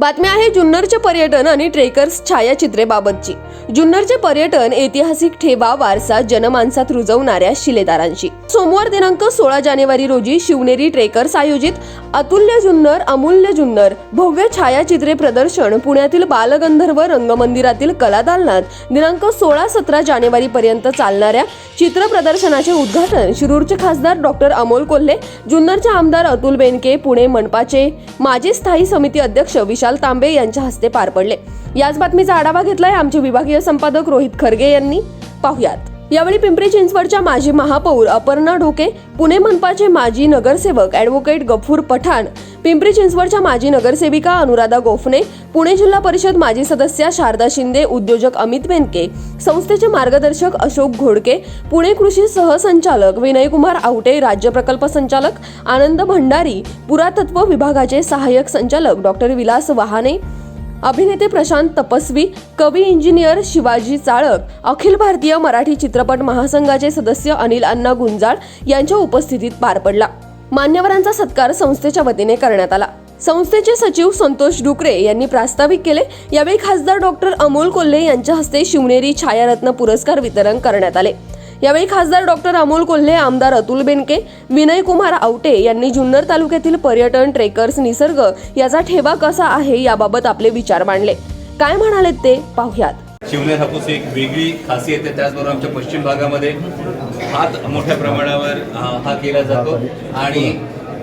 बातम्या आहे जुन्नरचे पर्यटन आणि ट्रेकर्स छायाचित्रे बाबतची जुन्नरचे पर्यटन ऐतिहासिक ठेवा वारसा जनमानसात रुजवणाऱ्या शिलेदारांची सोमवार दिनांक सोळा जानेवारी रोजी शिवनेरी ट्रेकर्स आयोजित अतुल्य जुन्नर अमूल्य जुन्नर भव्य छायाचित्रे प्रदर्शन पुण्यातील बालगंधर्व रंगमंदिरातील कला दालनात दिनांक सोळा सतरा जानेवारी पर्यंत चालणाऱ्या चित्र प्रदर्शनाचे उद्घाटन शिरूरचे खासदार डॉक्टर अमोल कोल्हे जुन्नरचे आमदार अतुल बेनके पुणे मनपाचे माजी स्थायी समिती अध्यक्ष विशाल तांबे यांच्या हस्ते पार पडले. याच बातमीचा आढावा घेतलाय आमचे विभागीय संपादक रोहित खरगे यांनी. पाहुयात. यावेळी पिंपरी चिंचवडच्या माजी महापौर अपर्णा ढोके पुणे मनपाचे माजी नगरसेवक ॲडव्होकेट गफूर पठाण पिंपरी चिंचवडच्या माजी नगरसेविका अनुराधा गोफणे पुणे जिल्हा परिषद माजी सदस्या शारदा शिंदे उद्योजक अमित बेनके संस्थेचे मार्गदर्शक अशोक घोडके पुणे कृषी सहसंचालक विनयकुमार आवटे राज्य प्रकल्प संचालक आनंद भंडारी पुरातत्व विभागाचे सहाय्यक संचालक डॉक्टर विलास वहाने अभिनेते प्रशांत तपस्वी कवी इंजिनियर शिवाजी चाळक अखिल भारतीय मराठी चित्रपट महासंघाचे सदस्य अनिल अण्णा गुंजाळ यांच्या उपस्थितीत पार पडला. मान्यवरांचा सत्कार संस्थेच्या वतीने करण्यात आला. संस्थेचे सचिव संतोष डुकरे यांनी प्रास्ताविक केले. यावेळी खासदार डॉक्टर अमोल कोल्हे यांच्या हस्ते शिवनेरी छायारत्न पुरस्कार वितरण करण्यात आले. यावेळी खासदार डॉक्टर अमोल कोल्हे आमदार अतुल बेनके विनय कुमार आवटे यांनी जुन्नर तालुक्यातील पर्यटन ट्रेकर्स निसर्ग याचा ठेवा कसा आहे याबाबत आपले विचार मांडले. काय म्हणालेत ते? पाहुयात. शिवनेर हापूस एक वेगळी खासियत आहे. त्याचबरोबर आमच्या पश्चिम भागामध्ये हात मोठ्या प्रमाणावर हा केला जातो. आणि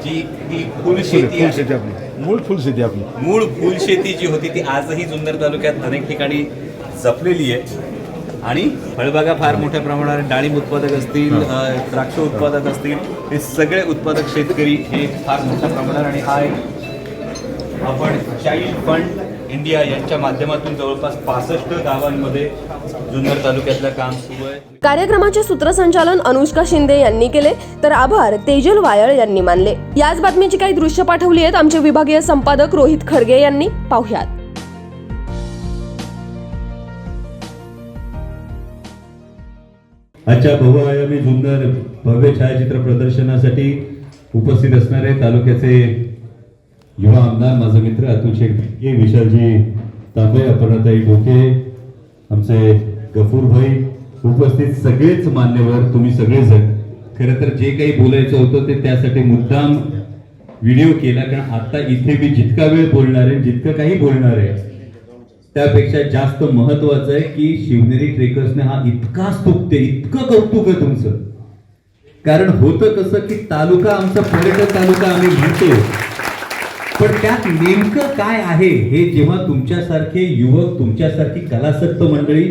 जी ही फुलशेती आहे मूळ फुलशेती आपली. मूळ फुलशेती जी होती ती आजही जुन्नर तालुक्यात अनेक ठिकाणी जपलेली आहे. आणि फळबागा फार मोठ्या प्रमाणावर डाळिंब उत्पादक असतील द्राक्ष उत्पादक असतील हे सगळे उत्पादक शेतकरी हे फार मोठ्या प्रमाणावर. आणि हा एक आपण चाइल्ड फंड इंडिया यांच्या माध्यमातून जवळपास पासष्ट गावांमध्ये जुन्नर तालुक्यातलं काम सुरू आहे. कार्यक्रमाचे सूत्रसंचालन अनुष्का शिंदे यांनी केले तर आभार तेजल वायळ यांनी मानले. याच बातमीची काही दृश्य पाठवली आहेत आमचे विभागीय संपादक रोहित खरगे यांनी. पाहुयात. आजच्या बहुआयामी जुन्नर भव्य छायाचित्र प्रदर्शनासाठी उपस्थित असणारे तालुक्याचे युवा आमदार माझा मित्र अतुल शेख विशालजी तांबे अपर्णाताई डोके आमचे गफूर भाई उपस्थित सगळेच मान्यवर तुम्ही सगळेजण. खरं तर जे काही बोलायचं होतं ते त्यासाठी मुद्दाम व्हिडिओ केला कारण आता इथे मी जितका वेळ बोलणार आहे जितकं काही बोलणार आहे त्यापेक्षा जास्त महत्वाचं आहे की शिवनेरी ट्रेकर्सने हा इतका स्तुत्य इतकं कौतुक आहे तुमचं. कारण होतं कसं की तालुका आमचा पर्यटन तालुका आम्ही म्हणतो. पण त्यात नेमकं काय आहे? हे जेव्हा तुमच्यासारखे युवक तुमच्यासारखी कलासक्त मंडळी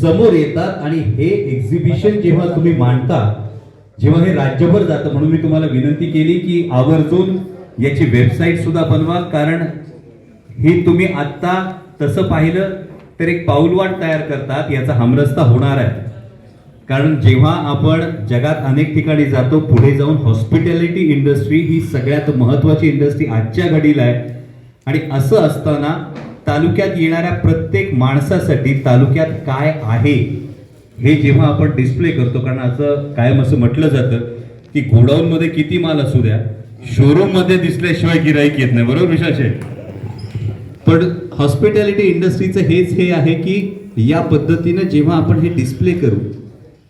समोर येतात आणि हे एक्झिबिशन जेव्हा तुम्ही मांडता जेव्हा हे राज्यभर जातं म्हणून मी तुम्हाला विनंती केली की आवर्जून याची वेबसाईट सुद्धा बनवा. कारण ही तुम्ही आत्ता तसं पाहिलं तर एक पाऊलवाट तयार करतात याचा हमरस्ता होणार आहे. कारण जेव्हा आपण जगात अनेक ठिकाणी जातो पुढे जाऊन हॉस्पिटॅलिटी इंडस्ट्री ही सगळ्यात महत्वाची इंडस्ट्री आजच्या घडीला आहे. आणि असं असताना तालुक्यात येणाऱ्या प्रत्येक माणसासाठी तालुक्यात काय आहे हे जेव्हा आपण डिस्प्ले करतो कारण असं कायम असं म्हटलं जातं की गोडाऊन मध्ये किती माल असू द्या शोरूममध्ये दिसल्याशिवाय गिराईक येत नाही. बरोबर विशाल पण हॉस्पिटॅलिटी इंडस्ट्रीचं हेच हे आहे की या पद्धतीनं जेव्हा आपण हे डिस्प्ले करू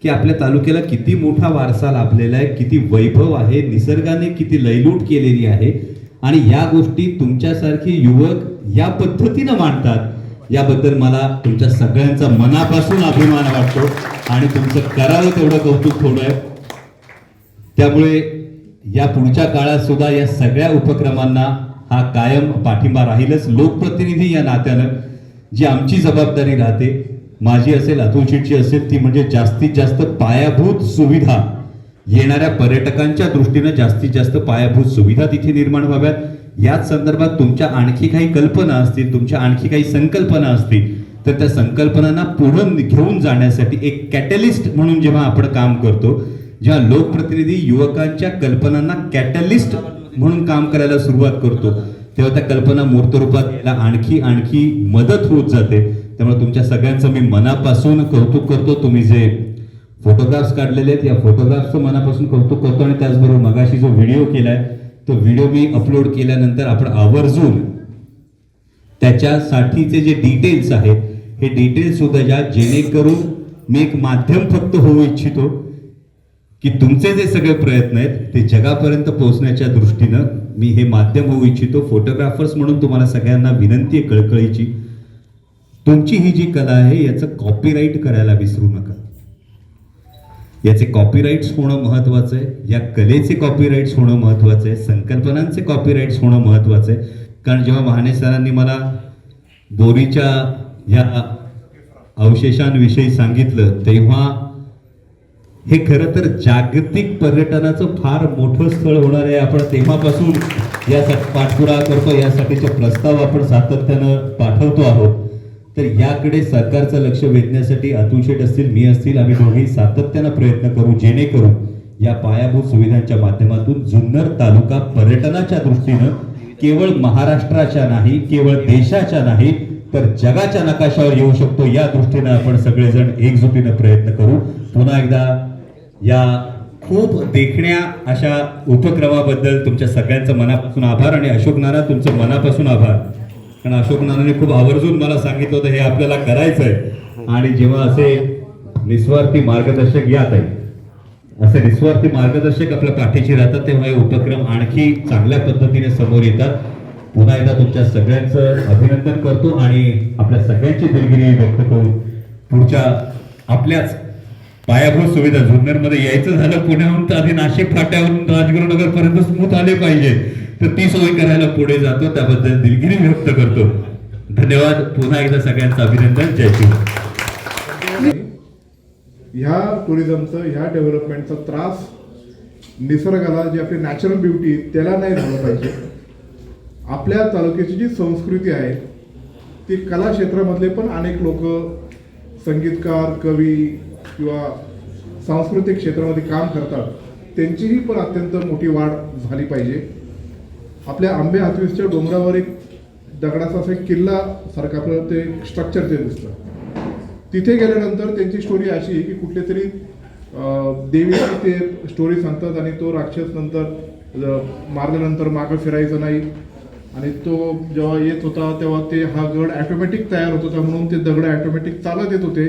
की आपल्या तालुक्याला किती मोठा वारसा लाभलेला आहे किती वैभव आहे निसर्गाने किती लयलूट केलेली आहे. आणि या गोष्टी तुमच्यासारखे युवक या पद्धतीनं मांडतात. याबद्दल मला तुमच्या सगळ्यांचा मनापासून अभिमान वाटतो. आणि तुमचं करावं तेवढं कौतुक थोडं आहे. त्यामुळे या पुढच्या काळात सुद्धा या सगळ्या उपक्रमांना हा कायम पाठिंबा राहीलच. लोकप्रतिनिधी या नात्यानं जी आमची जबाबदारी राहते माझी असेल अतुलशीटची असेल ती म्हणजे जास्तीत जास्त पायाभूत सुविधा. येणाऱ्या पर्यटकांच्या दृष्टीनं जास्तीत जास्त पायाभूत सुविधा तिथे निर्माण व्हाव्यात. याच संदर्भात तुमच्या आणखी काही कल्पना असतील तुमच्या आणखी काही संकल्पना असतील तर त्या संकल्पनांना पुढे घेऊन जाण्यासाठी एक कॅटलिस्ट म्हणून जेव्हा आपण काम करतो जेव्हा लोकप्रतिनिधी युवकांच्या कल्पनांना कॅटलिस्ट म्हणून काम करायला सुरुवात करतो तेव्हा त्या कल्पना मूर्तरूपात यायला आणखी आणखी मदत होत जाते. त्यामुळे तुमच्या सगळ्यांचं मी मनापासून कौतुक करतो. तुम्ही जे फोटोग्राफ्स काढलेले आहेत या फोटोग्राफ्सचं मनापासून कौतुक करतो आणि त्याचबरोबर मगाशी जो व्हिडिओ केला आहे तो व्हिडिओ मी अपलोड केल्यानंतर आपण आवर्जून त्याच्यासाठीचे जे डिटेल्स आहेत हे डिटेल्स सुद्धा ज्या जेणेकरून मी एक माध्यम फक्त होऊ इच्छितो की तुमचे जे सगळे प्रयत्न आहेत ते जगापर्यंत पोहोचण्याच्या दृष्टीनं मी हे माध्यम होऊ इच्छितो. फोटोग्राफर्स म्हणून तुम्हाला सगळ्यांना विनंती आहे कळकळीची. तुमची ही जी कला आहे याचं कॉपीराईट करायला विसरू नका. याचे कॉपीराईट्स होणं महत्वाचं आहे. या कलेचे कॉपीराईट्स होणं महत्वाचं आहे. संकल्पनांचे कॉपीराईट्स होणं महत्वाचं आहे. कारण जेव्हा महाने सरांनी मला बोरीच्या या अवशेषांविषयी सांगितलं तेव्हा हे खरं तर जागतिक पर्यटनाचं फार मोठं स्थळ होणार आहे आपण तेव्हापासून यासाठी पाठपुरा करतो. यासाठीचे प्रस्ताव आपण सातत्यानं पाठवतो आहोत. तर याकडे सरकारचं लक्ष वेधण्यासाठी अतुल शेठ असतील मी असतील आम्ही दोघेही सातत्यानं प्रयत्न करू जेणेकरून या पायाभूत सुविधांच्या माध्यमातून जुन्नर तालुका पर्यटनाच्या दृष्टीनं केवळ महाराष्ट्राच्या नाही केवळ देशाच्या नाही तर जगाच्या नकाशावर येऊ शकतो. या दृष्टीनं आपण सगळेजण एकजुटीनं प्रयत्न करू. पुन्हा एकदा या खूप देखण्या अशा उपक्रमाबद्दल तुमच्या सगळ्यांचं मनापासून आभार आणि अशोक नाना तुमचं मनापासून आभार. कारण अशोक नानाने खूप आवर्जून मला सांगितलं होतं हे आपल्याला करायचं आहे आणि जेव्हा असे निस्वार्थी मार्गदर्शक यात आहे असे निस्वार्थी मार्गदर्शक आपल्या पाठीशी राहतात तेव्हा हे उपक्रम आणखी चांगल्या पद्धतीने समोर येतात. पुन्हा एकदा तुमच्या सगळ्यांचं अभिनंदन करतो आणि आपल्या सगळ्यांची दिलगिरी व्यक्त करून पुढच्या आपल्याच पायाभूत सुविधा जुन्नरमध्ये यायचं झालं पुण्याहून तर आधी नाशिक फाट्यावरून राजगुरुनगरपर्यंत स्मूथ आले पाहिजे. तर ती सोय करायला पुढे जातो त्याबद्दल दिलगिरी व्यक्त करतो. धन्यवाद. पुन्हा एकदा सगळ्यांचं अभिनंदन. जय शिव. ह्या टुरिझमचं ह्या डेव्हलपमेंटचा त्रास निसर्गाला जी आपली नॅचरल ब्युटी त्याला नाही झालं पाहिजे. आपल्या तालुक्याची जी संस्कृती आहे ती कला क्षेत्रामधले पण अनेक लोक संगीतकार कवी किंवा सांस्कृतिक क्षेत्रामध्ये काम करतात त्यांचीही पण अत्यंत मोठी वाढ झाली पाहिजे. आपल्या आंबे हातवीसच्या डोंगरावर एक दगडाचा असा एक किल्ला सारखं आपल्याला ते स्ट्रक्चर ते दिसतं. तिथे गेल्यानंतर त्यांची स्टोरी अशी आहे की कुठले तरी देवीची ते स्टोरी सांगतात आणि तो राक्षस नंतर मारल्यानंतर मागं फिरायचं नाही. आणि तो जेव्हा येत होता तेव्हा ते हा गड ॲटोमॅटिक तयार होत होता म्हणून ते दगड ॲटोमॅटिक चालत येत होते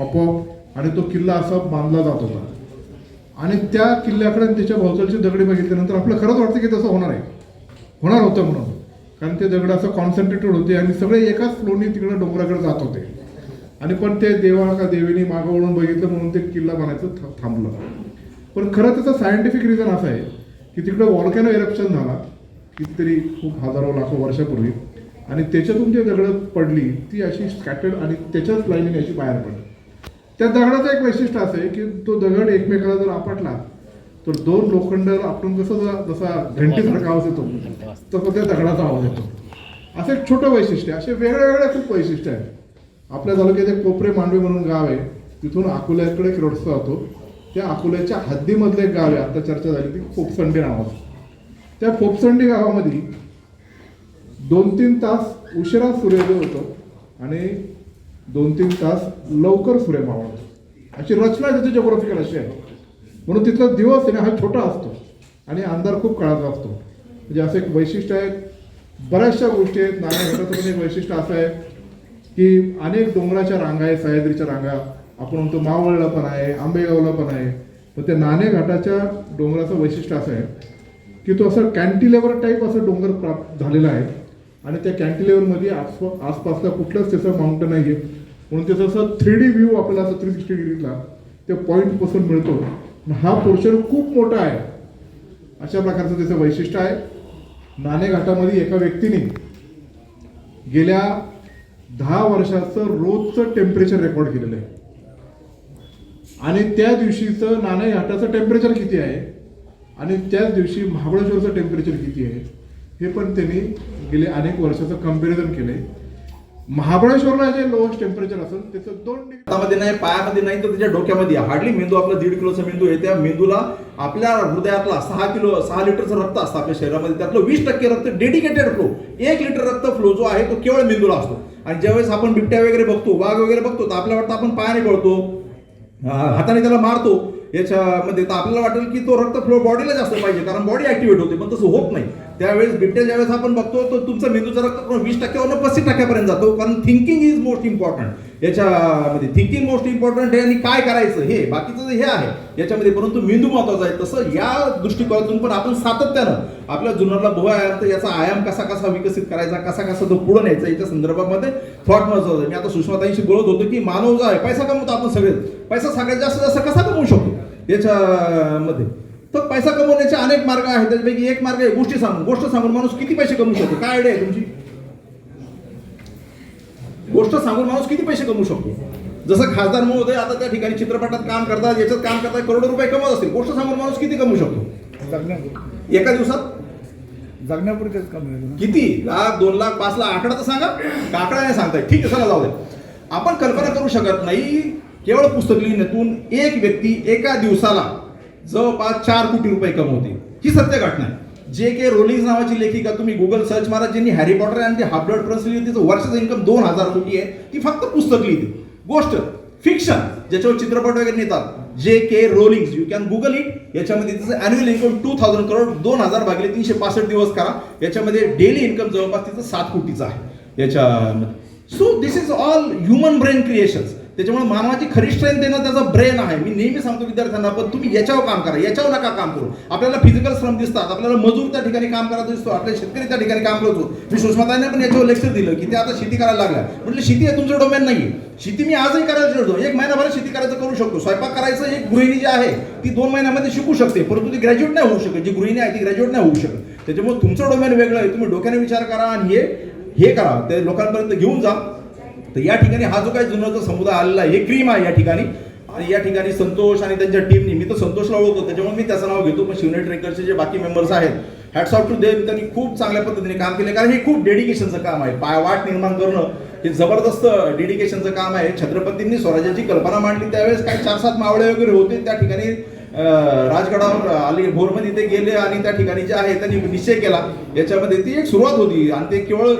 आपोआप. आणि तो किल्ला असा बांधला जात होता. आणि त्या किल्ल्याकडे त्याच्या भोवतालचे दगडे बघितल्यानंतर आपलं खरंच वाटतं की तसं होणार आहे. होणार होतं म्हणून. कारण ते दगड असं कॉन्सन्ट्रेटेड होते आणि सगळे एकाच फ्लोनी तिकडं डोंगराकडे जात होते. आणि पण ते देवा का देवीने मागं वळून बघितलं म्हणून ते किल्ला बनायचं था- थांबलं. पण खरं त्याचं सायंटिफिक रिझन असं आहे की तिकडं वॉलकॅनो एरप्शन झाला कितीतरी खूप हजारो लाखो वर्षापूर्वी. आणि त्याच्यातून जे दगडं पडली ती अशी स्कॅटर्ड आणि त्याच्याच लाईनीने अशी बाहेर पडली. त्या दगडाचं एक वैशिष्ट्य असं आहे की तो दगड एकमेकाला जर आपटला तर दोन लोखंड आपण कसं जसा घंटीसारखा आवाज येतो तसं त्या दगडाचा आवाज येतो. असं एक छोटं वैशिष्ट्य आहे. असे वेगळे वेगळे खूप वैशिष्ट्य आहेत. आपल्या तालुक्यात एक कोपरे मांडवे म्हणून गाव आहे. तिथून अकोल्याकडे एक रस्ता जातो. त्या अकोल्याच्या हद्दीमधलं एक गाव आहे. आता चर्चा झाली ती फोपसंडी नावाचं. त्या फोपसंडी गावामध्ये दोन तीन तास उशिरा सूर्योदय होतो आणि दोन तीन तास लवकर सूर्य मावळतो अशी रचना त्याची जॉग्राफिकल अशी आहे. म्हणून तिथला दिवस आहे ना हा छोटा असतो. आणि अंधार खूप काळाचा असतो म्हणजे असं एक वैशिष्ट्य आहे. बऱ्याचशा गोष्टी आहेत. नाणेघाटाचं पण एक वैशिष्ट्य असं आहे की अनेक डोंगराच्या रांगा आहेत सह्याद्रीच्या रांगा. आपण म्हणतो मावळला पण आहे आंबेगावला पण आहे. पण त्या नाणेघाटाच्या डोंगराचं वैशिष्ट्य असं आहे की तो असं कॅन्टिलेवर टाईप असं डोंगर प्राप्त झालेला आहे. आणि त्या कॅन्टिलेवरमध्ये आसपा आसपासला कुठलंच त्याचं माउंटन नाही आहे म्हणून त्याचं असं थ्री डी व्ह्यू आपल्याला असं थ्री सिक्स्टी डिग्रीला त्या पॉईंटपासून मिळतो. हा पोर्शन खूप मोठा आहे. अशा प्रकारचं त्याचं वैशिष्ट्य आहे. नाणेघाटामध्ये एका व्यक्तीने गेल्या दहा वर्षाचं रोजचं टेम्परेचर रेकॉर्ड केलेलं आहे. आणि त्या दिवशीचं नाणेघाटाचं टेम्परेचर किती आहे? आणि त्याच दिवशी महाबळेश्वरचं टेम्परेचर किती आहे? हे पण त्यांनी गेले अनेक वर्षाचं कंपॅरिझन आहे महाबळेश्वरला जे लोएस्ट टेम्परेचर असेल त्याचं दोन डिग्री हातामध्ये नाही पायामध्ये नाही तर त्याच्या डोक्यामध्ये हार्डली मेंदू आपला दीड किलोचा मेंदू आहे. त्या मेंदूला आपल्या हृदयातला सहा किलो सहा लिटरचं रक्त असतं आपल्या शरीरामध्ये. त्यातलं वीस टक्के रक्त डेडिकेटेड फ्लो एक लिटर रक्त फ्लो जो आहे तो केवळ मेंदूला असतो. आणि ज्यावेळेस आपण बिबट्या वगैरे बघतो वाघ वगैरे बघतो तर आपल्याला वाटतं आपण पायाने पळतो. हाताने त्याला मारतो. याच्यामध्ये तर आपल्याला वाटेल की तो रक्त फ्लो बॉडीला जास्त पाहिजे कारण बॉडी ऍक्टिव्हेट होते पण तसं होत नाही. त्यावेळेस बिबट्या ज्यावेळेस आपण बघतो तर तुमचा मेंदूचा रक्त वीस टक्क्यावरून पस्तीस टक्क्यापर्यंत जातो कारण थिंकिंग इज मोस्ट इम्पॉर्टंट याच्यामध्ये थिंकिंग मोस्ट इम्पॉर्टंट आहे आणि काय करायचं हे बाकीचं हे आहे याच्यामध्ये परंतु मेंदू महत्त्वाचा आहे. तसं या दृष्टिकोनातून पण आपण सातत्यानं आपल्या जुनरला भुवा आहे तर याचा आयाम कसा कसा विकसित करायचा कसा कसा तो पुढे न्यायचा याच्या संदर्भामध्ये थॉट महत्वाचं आहे. मी आता सुषमाताईंशी बोलत होतो की मानव जो आहे पैसा कमवतो आपण सगळे पैसा सगळ्यात जास्त जास्त कसा कमवू शकतो? याच्यामध्ये तर पैसा कमवण्याचे अनेक मार्ग आहेत त्याच्यापैकी एक मार्ग आहे गोष्टी सांगून. गोष्ट सांगून माणूस किती पैसे कमवू शकतो? काय आयडिया आहे तुमची? गोष्ट सांगून माणूस किती पैसे कमवू शकतो? जसं खासदार महोदय आता त्या ठिकाणी चित्रपटात काम करतात याच्यात काम करतात करोडो रुपये कमवत असतील. गोष्ट सांगून माणूस किती कमवू शकतो? एका दिवसात? ना किती? लाख दोन लाख पाच लाख. आकडा तर सांगा. का आकडा नाही सांगताय. ठीक आहे चला जाऊ दे. आपण कल्पना करू शकत नाही केवळ पुस्तक लिहिण्यातून एक व्यक्ती एका दिवसाला जवळपास चार कोटी रुपये कमवते ही सत्य घटना आहे. जे के रोलिंग नावाची लेखिका तुम्ही गुगल सर्च मारा ज्यांनी हॅरी पॉटर आणि हाफ ब्लड प्रिन्स लिहिली तिचं वर्षाचं इन्कम दोन हजार कोटी आहे. ती फक्त पुस्तक लिहिते. गोष्ट फिक्शन ज्याच्यावर चित्रपट वगैरे नेतात. J K Rowling you can Google it याच्यामध्ये तिचं annual income two thousand crore दोन हजार भागले तीनशे पासष्ट दिवस करा. याच्यामध्ये डेली इन्कम जवळपास तिचं सात कोटीचं आहे. याच्यामध्ये so this is all human brain creations त्याच्यामुळे मानवाची खरी स्ट्रेंथ देणं त्याचा ब्रेन आहे. मी नेहमी सांगतो विद्यार्थ्यांना पण तुम्ही याच्यावर काम करा. याच्यावर नका काम करू. आपल्याला फिजिकल श्रम दिसतात. आपल्याला मजूर त्या ठिकाणी काम करत दिसतो. आपल्या शेतकरी त्या ठिकाणी काम करतो. मी सुषमाताईने पण याच्यावर लेक्चर दिलं की ते आता शेती करायला लागल्या. म्हटलं शेती हे तुमचं डोमेन नाही शेती मी आजही करायला शिकतो. एक महिनाभर शेती करायचं करू शकतो. स्वयंपाक करायचं एक गृहिणी जी आहे ती दोन महिन्यामध्ये शिकू शकते. परंतु ती ग्रॅज्युएट नाही होऊ शकत. जी गृहिणी आहे ती ग्रॅज्युएट नाही होऊ शकत. त्याच्यामुळे तुमचं डोमेन वेगळं आहे. तुम्ही डोक्याने विचार करा आणि हे हे करा. ते लोकांपर्यंत घेऊन जा. तर या ठिकाणी हा जो काही जुन्नरचा समुदाय आलेला आहे हे क्रीम आहे या ठिकाणी. आणि या ठिकाणी संतोष आणि त्यांच्या टीमनी मी तर संतोषला ओळखतो त्याच्यामुळे मी त्याचं नाव घेतो पण शिवने ट्रेकरचे जे बाकी मेंबर्स आहेत हॅट्स ऑफ टू देम त्यांनी खूप चांगल्या पद्धतीने काम केले कारण हे खूप डेडिकेशनचं काम आहे. पायवाट निर्माण करणं हे जबरदस्त डेडिकेशनचं काम आहे. छत्रपतींनी स्वराज्याची कल्पना मांडली त्यावेळेस काही चार सात मावळे वगैरे होते त्या ठिकाणी राजगडावर आले भोरमध्ये ते गेले आणि त्या ठिकाणी जे आहे त्यांनी निश्चय केला. याच्यामध्ये ती एक सुरुवात होती आणि ते केवळ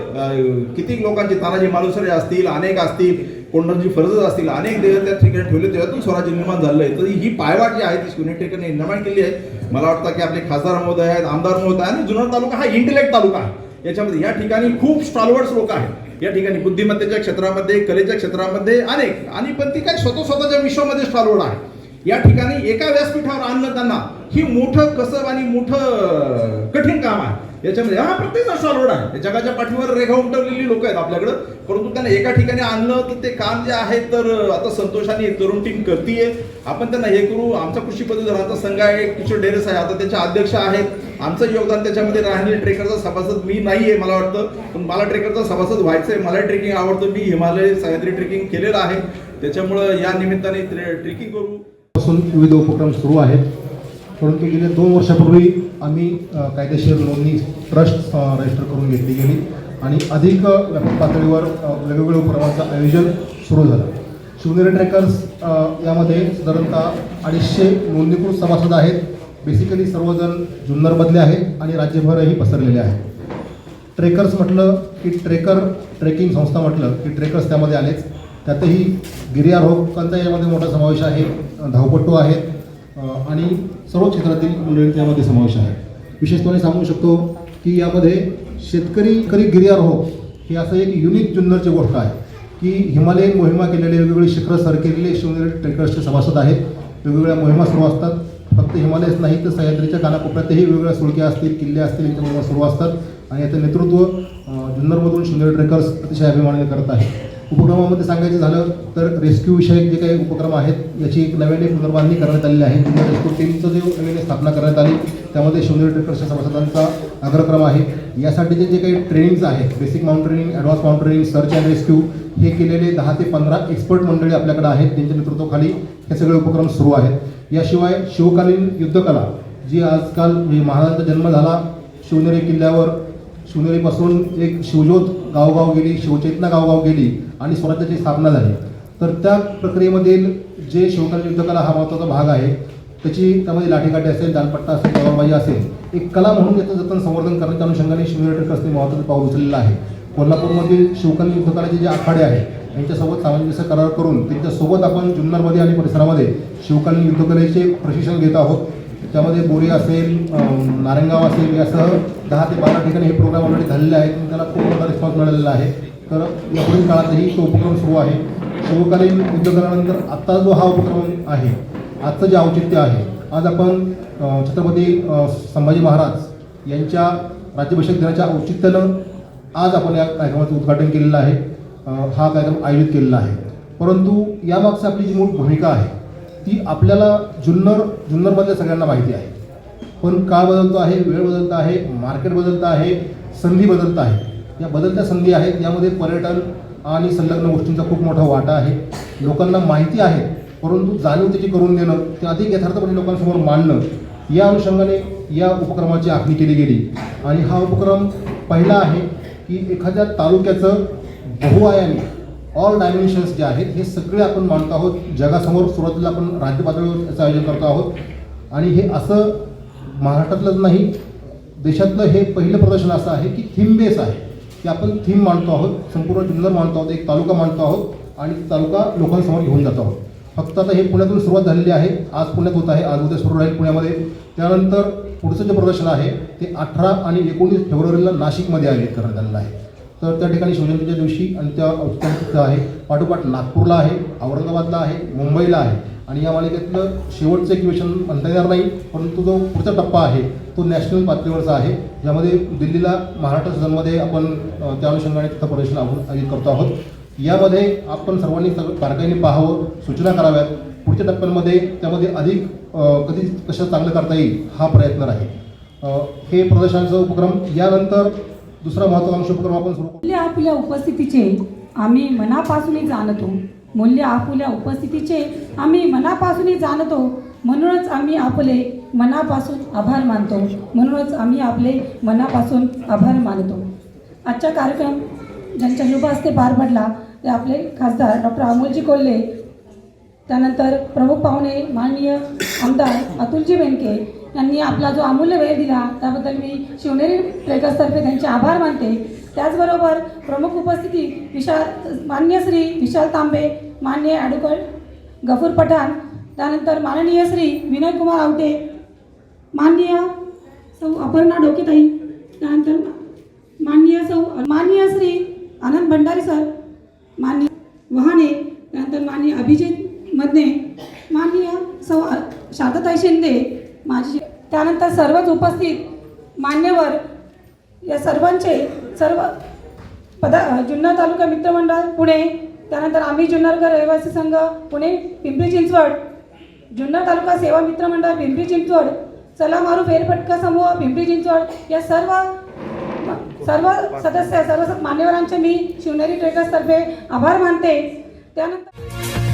किती लोकांचे तानाजी मालुसरे असतील अनेक असतील कोंडांची फरजच असतील अनेक देव त्या ठिकाणी ठेवले तेव्हातून स्वराज्य निर्माण झालं. आहे तर ही पायवाट जी आहे ती सुनेटेकरने निर्माण केली आहे. मला वाटतं की आपले खासदार महोदय आहेत आमदार महोदय आहे आणि जुन्नर तालुका हा इंटेलेक्ट तालुका आहे. याच्यामध्ये या ठिकाणी खूप स्टॉलवर्ड्स लोक आहेत. या ठिकाणी बुद्धिमत्तेच्या क्षेत्रामध्ये कलेच्या क्षेत्रामध्ये अनेक. आणि पण ती काय स्वतः स्वतःच्या विश्वामध्ये स्टॉलवर्ड आहे. या ठिकाणी एका व्यासपीठावर आणलं त्यांना. ही मोठं कसब आणि मोठं कठीण काम आहे. याच्यामध्ये हा प्रत्येक असा लोड आहे. जगाच्या पाठीवर रेखा उमटवलेली लोक आहेत आपल्याकडं. परंतु त्यांना एका ठिकाणी आणलं तर ते काम जे आहे तर आता संतोषाने तरुण टीम करतीये. आपण त्यांना हे करू. आमचा कृषी पदवीधरांचा संघ आहे किशोर डेरेस आहे. आता त्याचे अध्यक्ष आहेत. आमचं योगदान त्याच्यामध्ये राहणे. ट्रेकरचा सभासद मी नाही आहे मला वाटतं. पण मला ट्रेकरचा सभासद व्हायचं आहे मला ट्रेकिंग आवडतं. मी हिमालय सह्याद्री ट्रेकिंग केलेलं आहे. त्याच्यामुळं या निमित्ताने ट्रेकिंग करू. पासून विविध उपक्रम सुरू आहेत. परंतु गेल्या दोन वर्षापूर्वी आम्ही कायदेशीर नोंदणी ट्रस्ट रजिस्टर करून घेतली गेली आणि अधिक व्यापक पातळीवर वेगवेगळ्या उपक्रमांचं आयोजन सुरू झालं. शिवनेरी ट्रेकर्स यामध्ये साधारणतः अडीचशे नोंदणीकृत सभासद आहेत. बेसिकली सर्वजण जुन्नरमधले आहेत आणि राज्यभरही पसरलेले आहेत. ट्रेकर्स म्हटलं की ट्रेकर ट्रेकिंग संस्था म्हटलं की ट्रेकर्स त्यामध्ये आलेच. त्यातही गिर्यारोहकांचा यामध्ये मोठा समावेश आहे धावपटू आहेत आणि सर्व क्षेत्रातील मंडळी त्यामध्ये समावेश आहे विशेषपणे सांगू शकतो की यामध्ये शेतकरी करी गिर्यारोहक हे असं एक युनिक जुन्नरची गोष्ट आहे की हिमालयन मोहिमा केलेले वेगवेगळे शिखरं सर केलेले शिवनेरी ट्रेकर्सचे सभासद आहेत वेगवेगळ्या मोहिमा सुरू असतात. फक्त हिमालयच नाही तर सह्याद्रीच्या कानाकोपऱ्यातही वेगवेगळ्या सुळक्या असतील किल्ले असतील यांच्या मोहिमा सुरू असतात. आणि याचं नेतृत्व जुन्नरमधून शिवनेरी ट्रेकर्स अतिशय अभिमानाने करत आहे उपक्रमामध्ये सांगायचं झालं तर रेस्क्यू विषयक जे काही उपक्रम आहेत याची एक नव्याने पुनर्बांधणी करण्यात आलेली आहे. जिल्हा रेस्क्यू टीमचं जे नव्याने स्थापना करण्यात आली त्यामध्ये शिवनेरी ट्रेकर्सच्या सभासदांचा अग्रक्रम आहे. यासाठीचे जे काही ट्रेनिंग्ज आहेत basic mountaining advance mountaining search and rescue हे केलेले दहा ते पंधरा एक्सपर्ट मंडळी आपल्याकडे आहेत त्यांच्या नेतृत्वाखाली हे सगळे उपक्रम सुरू आहेत. याशिवाय शिवकालीन युद्धकला जी आजकाल म्हणजे महाराजांचा जन्म झाला शिवनेरी किल्ल्यावर शिवनेरीपासून एक शिवज्योत गावगाव गेली शिवचेतना गावगाव गेली आणि स्वराज्याची स्थापना झाली. तर त्या प्रक्रियेमधील जे शिवकालीन युद्धकला हा महत्त्वाचा भाग आहे त्याची त्यामध्ये लाठीकाठी असेल दालपट्टा असेल तलवारबाजी असेल एक कला म्हणून याचं जतन संवर्धन करण्याच्या अनुषंगाने शिवनेरी ट्रेकर्सने महत्त्वाचं पाऊल उचललेलं आहे. कोल्हापूरमधील शिवकालीन युद्धकलाचे जे आखाडे आहेत यांच्यासोबत सामंजस्य करार करून त्यांच्यासोबत आपण जुन्नरमध्ये आणि परिसरामध्ये शिवकालीन युद्धकलेचे प्रशिक्षण घेत आहोत. त्यामध्ये बोरी असेल अं, नारायणगाव असेल यासह दहा ते बारा ठिकाणी हे प्रोग्राम ऑलरेडी झालेले आहेत. आणि त्याला खूप मोठा रिस्पॉन्स मिळालेला आहे. तर यापुढील काळातही तो उपक्रम सुरू आहे. सर्वकालीन उद्योगानंतर आत्ता जो हा उपक्रम आहे आजचं जे औचित्य आहे आज आपण छत्रपती संभाजी महाराज यांच्या राज्याभिषेक दिनाच्या औचित्यानं आज आपण या कार्यक्रमाचं उद्घाटन केलेलं आहे. हा कार्यक्रम आयोजित केलेला आहे. परंतु यामागची आपली जी मूळ भूमिका आहे ती आपल्याला जुन्नर जुन्नरमधल्या सगळ्यांना माहिती आहे. पण काळ बदलतो आहे वेळ बदलत आहे मार्केट बदलत आहे संधी बदलत आहे. या बदलत्या संधी आहेत यामध्ये पर्यटन आणि संलग्न गोष्टींचा खूप मोठा वाटा आहे. लोकांना माहिती आहे परंतु जाणीव त्याची करून देणं ते अधिक यथार्थपणे लोकांसमोर मांडणं या अनुषंगाने या उपक्रमाची आखणी केली गेली. आणि हा उपक्रम पहिला आहे की एखाद्या तालुक्याचं बहुआयामी ऑल डायमेन्शन्स जे आहेत हे सगळे आपण मानत आहोत. जगासमोर सुरुवातीला आपण राज्य पातळीवर याचं आयोजन करतो आहोत. आणि हे असं महाराष्ट्रातलंच नाही देशातलं हे पहिलं प्रदर्शन असं आहे की थीम बेस आहे. की आपण थीम मांडतो आहोत संपूर्ण जुन्नर मांडतो आहोत एक तालुका मांडतो आहोत आणि तालुका लोकांसमोर घेऊन जातो आहोत. फक्त आता हे पुण्यातून सुरुवात झालेली आहे आज पुण्यात होत आहे आज उद्या सुरू राहील पुण्यामध्ये. त्यानंतर पुढचं जे प्रदर्शन आहे ते अठरा आणि एकोणीस फेब्रुवारीला नाशिकमध्ये आयोजित करण्यात आलेलं आहे. तर त्या ठिकाणी शिवजयंतीच्या दिवशी आणि त्या औचित्यानिमित्त आहे. पाठोपाठ नागपूरला आहे औरंगाबादला आहे मुंबईला आहे. आणि या मालिकेतलं शेवटचं एक विषय म्हणता येणार नाही परंतु जो पुढचा टप्पा आहे तो नॅशनल पातळीवरचा आहे. ज्यामध्ये दिल्लीला महाराष्ट्र सदनमध्ये आपण त्या अनुषंगाने तिथं प्रदर्शन आयोजित करतो आहोत. यामध्ये आपण सर्वांनी सगळं बारकाईने पाहावं सूचना कराव्यात. पुढच्या टप्प्यांमध्ये त्यामध्ये अधिक कधी कसं चांगलं करता येईल हा प्रयत्न राहील. हे प्रदर्शनाचा उपक्रम. यानंतर दुसरा महत्त्वाकांक्षी उपक्रम आपण सुरू आपल्या उपस्थितीचे आम्ही मनापासूनही जाणतो मूल्य आपुल्या उपस्थितीचे आम्ही मनापासूनही जाणतो. म्हणूनच आम्ही आपले मनापासून आभार मानतो. म्हणूनच आम्ही आपले मनापासून आभार मानतो. आजचा कार्यक्रम ज्यांच्या शुभ हस्ते पार पडला ते आपले खासदार डॉक्टर अमोलजी कोल्हे त्यानंतर प्रमुख पाहुणे माननीय आमदार अतुलजी बेनके यांनी आपला जो अमूल्य वेळ दिला त्याबद्दल मी शिवनेरी ट्रेकर्सतर्फे त्यांचे आभार मानते. त्याचबरोबर प्रमुख उपस्थिती विशाल मान्य श्री विशाल तांबे मान्य ॲडव्होकेट गफूर पठाण त्यानंतर माननीय श्री विनय कुमार आवटे माननीय सौ अपर्णा डोकेताई त्यानंतर माननीय सौ माननीय श्री आनंद भंडारी सर माननीय वहाने त्यानंतर माननीय अभिजित मदने माननीय सौ शांतताई शिंदे माझी त्यानंतर सर्वच उपस्थित मान्यवर या सर्वांचे सर्व पदा जुन्नर तालुका मित्रमंडळ पुणे त्यानंतर आम्ही जुन्नरकर रहिवासी संघ पुणे पिंपरी चिंचवड जुन्नर तालुका सेवा मित्रमंडळ पिंपरी चिंचवड चला मारू फेरफटका समूह पिंपरी चिंचवड या सर्व सर्व सदस्य सर्व मान्यवरांचे मी शिवनेरी ट्रेकर्सतर्फे आभार मानते. त्यानंतर